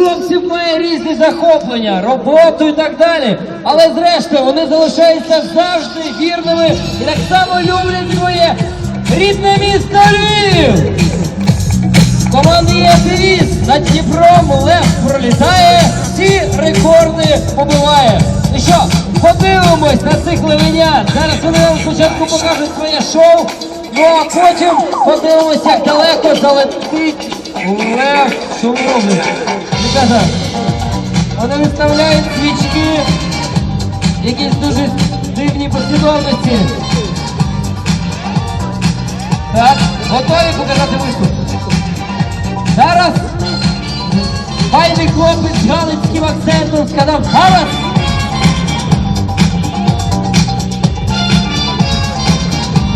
хлопців має різні захоплення, роботу і так далі. Але зрештою вони залишаються завжди вірними і так само люблять своє рідне місто Львів. Команди є девіз над Дніпром Лев пролітає, всі рекорди побиває. І що, подивимось на цих левенят. Зараз вони нам спочатку покажуть своє шоу, ну а потім подивимось, як далеко залетить Шумович. Ребята, вони виставляють свічки, якісь дуже дивні послідовності. Так, готові показати виступ? Зараз файний хлопець з галицьким акцентом сказав зараз.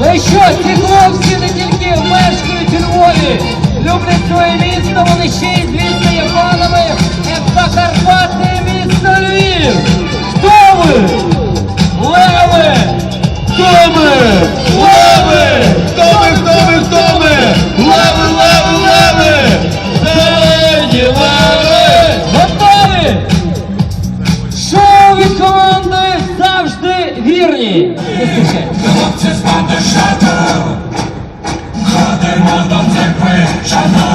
Ну і що, ці хлопці не тільки мешкають у Львові, люблять своє місто, вони ще й звісно є фанами Закарпатне місто Львів. Хто ви? Леви! Хто ми? Леви! Хто ми, хто ми, хто ми? Леви, леви, леви! Зелені леви! Готові? Шоу від команди завжди вірні. Хлопці з банди ходимо до 什山东。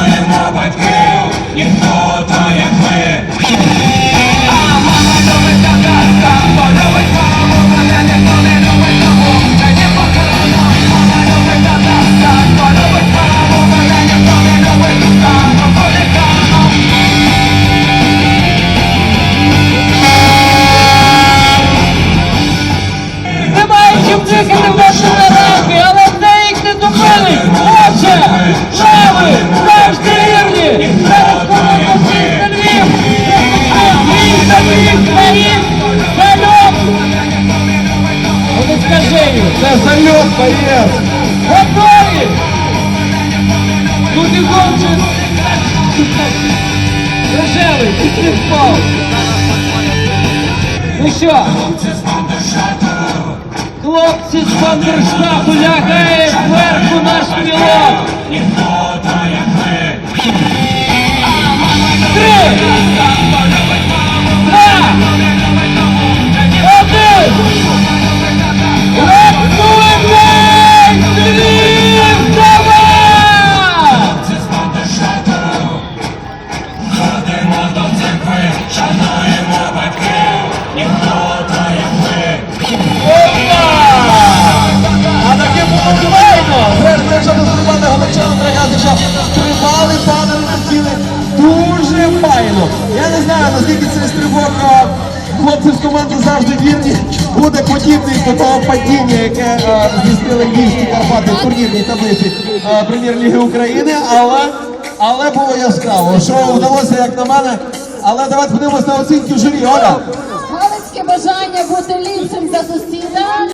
Зальот поїзд! Готові. Тут і конче. Рожевий, ти не впав. Ну що? Хлопці з бандерштату лягає зверху завжди вірні буде подібний до того падіння, яке а, здійснили Львівські Карпати в турнірній таблиці Прем'єр-ліги України, але, але було яскраво. Шоу вдалося, як на мене. Але давайте подивимося на оцінки журі. Оля! Галицьке бажання бути ліпшим за сусіда